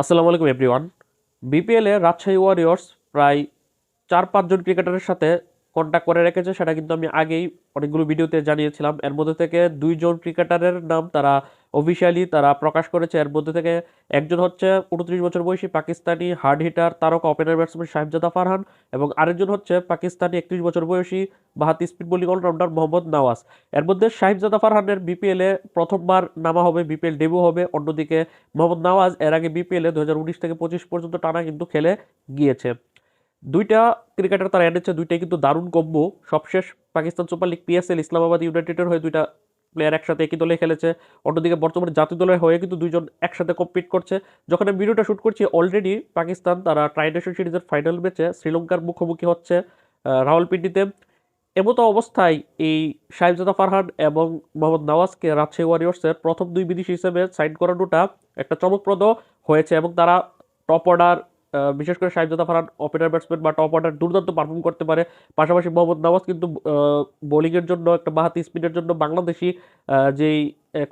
আসসালামু আলাইকুম এভরিওয়ান বিপিএলে রাজশাহী ওয়ারিয়র্স প্রায় চার পাঁচজন ক্রিকেটারের সাথে কন্ট্যাক্ট করে রেখেছে। সেটা কিন্তু আমি আগেই অনেকগুলো ভিডিওতে জানিয়েছিলাম। এর মধ্যে থেকে দুইজন ক্রিকেটারের নাম তারা অফিসিয়ালি তারা প্রকাশ করেছে, এর মধ্যে থেকে একজন হচ্ছে উনত্রিশ বছর বয়সী পাকিস্তানি হার্ড হিটার তারকা ওপেনার ব্যাটসম্যান সাহেবজাদা ফারহান এবং আরেকজন হচ্ছে পাকিস্তানি একত্রিশ বছর বয়সী বাহাতি speed bowling allrounder Mohammad Nawaz. এর মধ্যে সাহেবজাদা ফারহানের বিপিএলে প্রথমবার নামা হবে বিপিএল ডেবু হবে, অন্যদিকে মোহাম্মদ নওয়াজ এর আগে বিপিএলে দু হাজার উনিশ থেকে পঁচিশ পর্যন্ত টানা কিন্তু খেলে গিয়েছে। দুইটা ক্রিকেটার তারা এনেছে, দুইটাই কিন্তু দারুণ কম্ব সবশেষ Pakistan super league PSL Islamabad ইউনাইটেডের হয়ে দুইটা প্লেয়ার একসাথে একই দলে খেলেছে। অন্যদিকে বর্তমানে জাতীয় দলের হয়ে কিন্তু দুইজন একসাথে কম্পিট করছে। যখন আমি ভিডিওটা শ্যুট করছি অলরেডি পাকিস্তান তারা ট্রাইনেশন সিরিজের ফাইনাল ম্যাচে শ্রীলঙ্কার মুখোমুখি হচ্ছে রাওয়ালপিন্ডিতে। এমতো অবস্থায় এই সাহেবজাদা ফারহান এবং মোহাম্মদ নওয়াজকে রাজশাহী ওয়ারিয়র্সের প্রথম দুই বিদেশি হিসেবে সাইন করানোটা একটা চমকপ্রদ হয়েছে এবং তারা টপ অর্ডার বিশেষ করে সাহেবজাদা ফারান ওপেনার ব্যাটসম্যান বা টপ অর্ডার দুর্দান্ত পারফর্ম করতে পারে। পাশাপাশি মোহাম্মদ নওয়াজ কিন্তু বোলিংয়ের জন্য একটা বাহাতি স্পিনের জন্য বাংলাদেশি যেই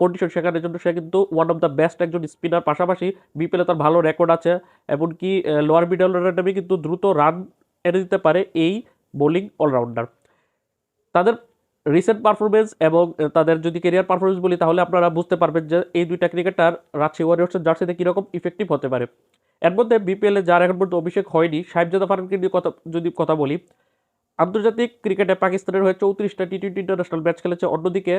কন্ডিশন শেখানোর জন্য সে কিন্তু ওয়ান অফ দ্য বেস্ট একজন স্পিনার পাশাপাশি বিপিএলে তার ভালো রেকর্ড আছে, এমনকি লোয়ার মিডল অর্ডারে কিন্তু দ্রুত রান এনে দিতে পারে এই বোলিং অলরাউন্ডার তাদের রিসেন্ট পারফরমেন্স এবং তাদের যদি কেরিয়ার পারফরমেন্স বলি, তাহলে আপনারা বুঝতে পারবেন যে এই দুইটা ক্রিকেটার রাজশাহী ওয়ারিয়র্সের জার্সিতে কীরকম ইফেক্টিভ হতে পারে। এর মধ্যে বিপিএলে যার এখন পর্যন্ত অভিষেক হয়নি সাহেবজাদা ফারহানকে নিয়ে কথা, যদি কথা বলি, আন্তর্জাতিক ক্রিকেটে পাকিস্তানের হয়ে চৌত্রিশটা টি টোয়েন্টি ইন্টারন্যাশনাল ম্যাচ খেলেছে। অন্যদিকে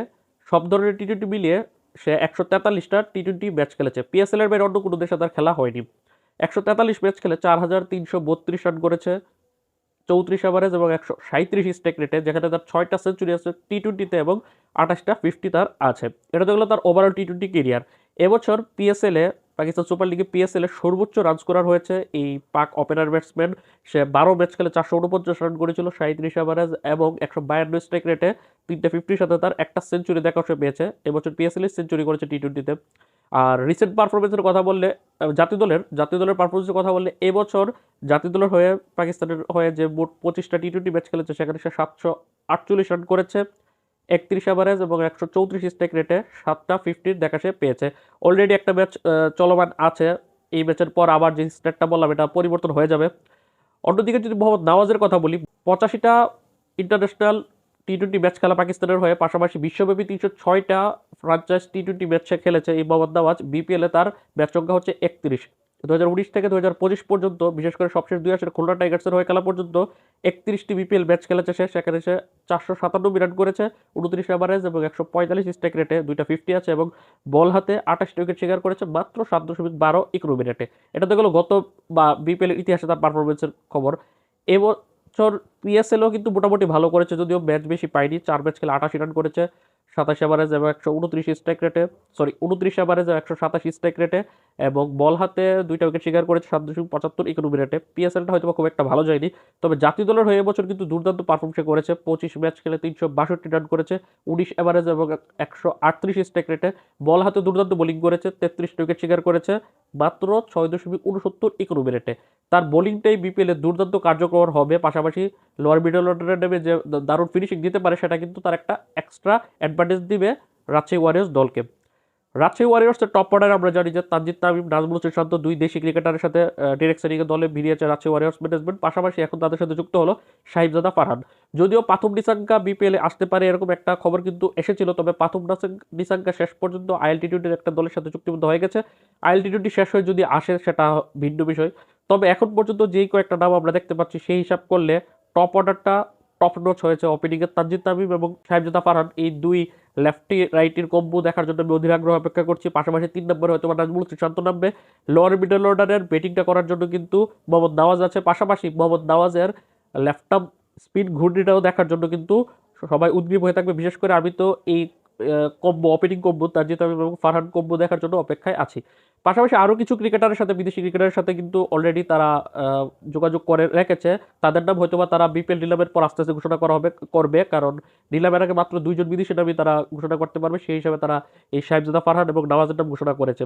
সব ধরনের টি টোয়েন্টি মিলিয়ে সে একশো তেতাল্লিশটা টি টোয়েন্টি ম্যাচ খেলেছে। পিএসএল এর বাইরে অন্য কোনো দেশে তার খেলা হয়নি। একশো তেতাল্লিশ ম্যাচ খেলে চার হাজার তিনশো বত্রিশ রান করেছে, চৌত্রিশ ওভারেজ এবং একশো সাঁত্রিশ স্টেক রেটে যেখানে তার ছয়টা সেঞ্চুরি আছে টি টোয়েন্টিতে এবং আঠাশটা ফিফটি তার আছে। এটা তো তার ওভারঅল টি টোয়েন্টি কেরিয়ার এবছর পিএসএলে পাকিস্তান সুপার লিগে পিএসএল এ সর্বোচ্চ রান স্কোরার হয়েছে এই পাক ওপেনার ব্যাটসম্যান সে বারো ম্যাচ খেলে চারশো উনপঞ্চাশ রান করেছিল সাঁত্রিশ ওভারেজ এবং একশো বায়ান্ন স্ট্রাইক রেটে তিনটে ফিফটির সাথে তার একটা সেঞ্চুরি দেখা সে পেয়েছে। এবছর পিএসএল সেঞ্চুরি করেছে টি টোয়েন্টিতে আর রিসেন্ট পারফরমেন্সের কথা বললে জাতীয় দলের জাতীয় দলের পারফরমেন্সের কথা বললে এবছর জাতীয় দলের হয়ে পাকিস্তানের হয়ে যে মোট পঁচিশটা টি টোয়েন্টি ম্যাচ খেলেছে, সেখানে সে সাতশো আটচল্লিশ রান করেছে। একত্রিশ ওভারেজ এবং একশো চৌত্রিশ স্ট্রাইক রেটে সাতটা ফিফটির দেখা সে পেয়েছে। অলরেডি একটা ম্যাচ চলমান আছে। এই ম্যাচের পর আবার যে স্ট্যাটটা বললাম, এটা পরিবর্তন হয়ে যাবে। অন্যদিকে যদি মোহাম্মদ নওয়াজের কথা বলি, পঁচাশিটা ইন্টারন্যাশনাল টি টোয়েন্টি ম্যাচ খেলা পাকিস্তানের হয়ে, পাশাপাশি বিশ্বব্যাপী তিনশো ছয়টা ফ্রাঞ্চাইজ টি টোয়েন্টি ম্যাচ খেলেছে এই মোহাম্মদ নওয়াজ। বিপিএলে তার ম্যাচ সংখ্যা হচ্ছে একত্রিশ। দু হাজার উনিশ থেকে দু হাজার পঁচিশ পর্যন্ত, বিশেষ করে সবশেষ দুই হাজার খুলনা টাইগার্সের হয়ে খেলা পর্যন্ত, একত্রিশটি বিপিএল ম্যাচ খেলেছে সে সেখানে সে চারশো সাতানব্বই রান করেছে, উনত্রিশ এভারেজ এবং একশো পঁয়তাল্লিশ স্ট্রাইক রেটে দুইটা ফিফটি আছে এবং বল হাতে আঠাশটি উইকেট শিকার করেছে, মাত্র সাত দশমিক বারো ইকোনমি রেটে এটা তো গেলো গত বা বিপিএল ইতিহাসে তার পারফরমেন্সের খবর। এবছর পিএসএলও কিন্তু মোটামুটি ভালো করেছে, যদিও ম্যাচ বেশি পায়নি, চার ম্যাচ খেলে আটাশি রান করেছে। সাতাশ এভারেজ এবং একশো উনত্রিশ স্ট্রাইক রেটে সরি উনত্রিশ এবং একশো সাতাশ স্ট্রাইক রেটে এবং বল হাতে দুইটা উইকেট শিকার করেছে সাত দশমিক পঁচাত্তর ইকোনমি রেটে পিএসএলটা হয়তো খুব একটা ভালো যায়নি, তবে জাতীয় দলের হয়ে এবছর কিন্তু দুর্দান্ত পারফর্ম সে করেছে। পঁচিশ ম্যাচ খেলে তিনশো বাষট্টি রান করেছে, উনিশ এভারেজ এবং একশো আটত্রিশ স্ট্রাইক রেটে বল হাতে দুর্দান্ত বোলিং করেছে, তেত্রিশটা উইকেট শিকার করেছে, মাত্র ছয় দশমিক উনসত্তর ইকোনমি রেটে তার বোলিংটাই বিপিএলে দুর্দান্ত কার্যকর হবে। পাশাপাশি লোয়ার মিডল অর্ডারের নেমে যে, দারুণ ফিনিশিং দিতে পারে, সেটা কিন্তু তার একটা এক্সট্রা অ্যাডভান্টেজ দিবে রাজশাহী ওয়ারিয়র্স দলকে। রাজশাহী ওয়ারিয়র্সের টপ অর্ডারে আমরা জানি যে, তানজিদ তামিম, নাজমুল হোসেন শান্ত দুই দেশি ক্রিকেটারের সাথে সেরিংয়ে দলে ভিড়িয়েছে রাজশাহী ওয়ারিয়র্স ম্যানেজমেন্ট পাশাপাশি এখন তাদের সাথে যুক্ত হলো সাহিবজাদা ফারহান। যদিও পাথম নিসাঙ্কা বিপিএলে আসতে পারে এরকম একটা খবর কিন্তু এসেছিল, তবে পাথম নিসাঙ্কা শেষ পর্যন্ত আইএলটি টোয়েন্টির একটা দলের সাথে চুক্তিবদ্ধ হয়ে গেছে। আইএলটি টোয়েন্টি শেষ হয়ে যদি আসে, সেটা ভিন্ন বিষয়। তবে এখন পর্যন্ত যেই কয়েকটা নাম আমরা দেখতে পাচ্ছি, সেই হিসাব করলে টপ অর্ডারটা টপ নোচ হয়েছে ওপেনিংয়ের তানজিদ তামিম এবং সাহেবজাদা ফারহান। এই দুই লেফটি রাইটের কম্বো দেখার জন্য আমি অধীর আগ্রহ অপেক্ষা করছি। পাশাপাশি তিন নম্বরে হয়তো নাজমুল শ্রীশান্ত নামবে। লোয়ার মিডল অর্ডারের ব্যাটিংটা করার জন্য কিন্তু মোহাম্মদ নওয়াজ আছে। পাশাপাশি মোহাম্মদ নওয়াজের লেফট আর্ম স্পিন ঘূর্ণিটাও দেখার জন্য কিন্তু সবাই উদ্গ্রীব হয়ে থাকবে। বিশেষ করে আমি তো এই combo opening combo Tanzid Tamim এবং ফারহান কম্বো দেখার জন্য অপেক্ষায় আছি। পাশাপাশি আরও কিছু ক্রিকেটারের সাথে, বিদেশি ক্রিকেটারের সাথে কিন্তু অলরেডি তারা যোগাযোগ করে রেখেছে। তাদের নাম হয়তোবা তারা বিপিএল নিলামের পর আস্তে আস্তে ঘোষণা করা হবে, করবে। কারণ নিলামের আগে মাত্র দুইজন বিদেশি নামই তারা ঘোষণা করতে পারবে। সেই হিসাবে তারা এই সাহেবজাদা ফারহান এবং নওয়াজের নাম ঘোষণা করেছে।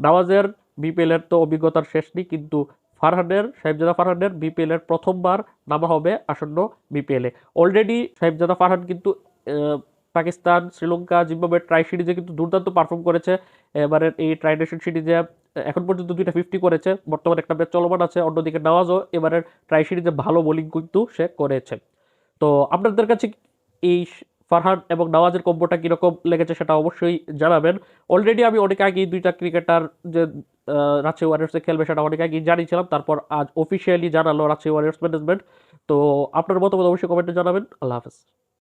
নওয়াজের বিপিএলের তো অভিজ্ঞতার শেষ নেই, কিন্তু ফারহানের, সাহেবজাদা ফারহানের বিপিএলের প্রথমবার নামা হবে আসন্ন বিপিএলে অলরেডি সাহেবজাদা ফারহান কিন্তু পাকিস্তান, শ্রীলঙ্কা জিম্বাবুয়ে ট্রাই সিরিজে কিন্তু দুর্দান্ত পারফর্ম করেছে। এবারের এই ট্রাই নেশন সিরিজে এখন পর্যন্ত দুইটা ফিফটি করেছে। বর্তমানে একটা ম্যাচ চলমান আছে, অন্যদিকে নওয়াজও এবারের ট্রাই সিরিজে ভালো বোলিং কিন্তু সে করেছে। তো আপনাদের কাছে এই ফারহান এবং নওয়াজের কম্বোটা কীরকম লেগেছে সেটা অবশ্যই জানাবেন। অলরেডি আমি অনেক আগেই দুইটা ক্রিকেটার যে রাজশাহী ওয়ারিয়ার্সে খেলবে সেটা অনেক আগেই জানিয়েছিলাম। তারপর আজ অফিসিয়ালি জানালো রাজশাহী ওয়ারিয়ার্স ম্যানেজমেন্ট তো আপনার মতামত অবশ্যই কমেন্টে জানাবেন। আল্লাহ হাফেজ।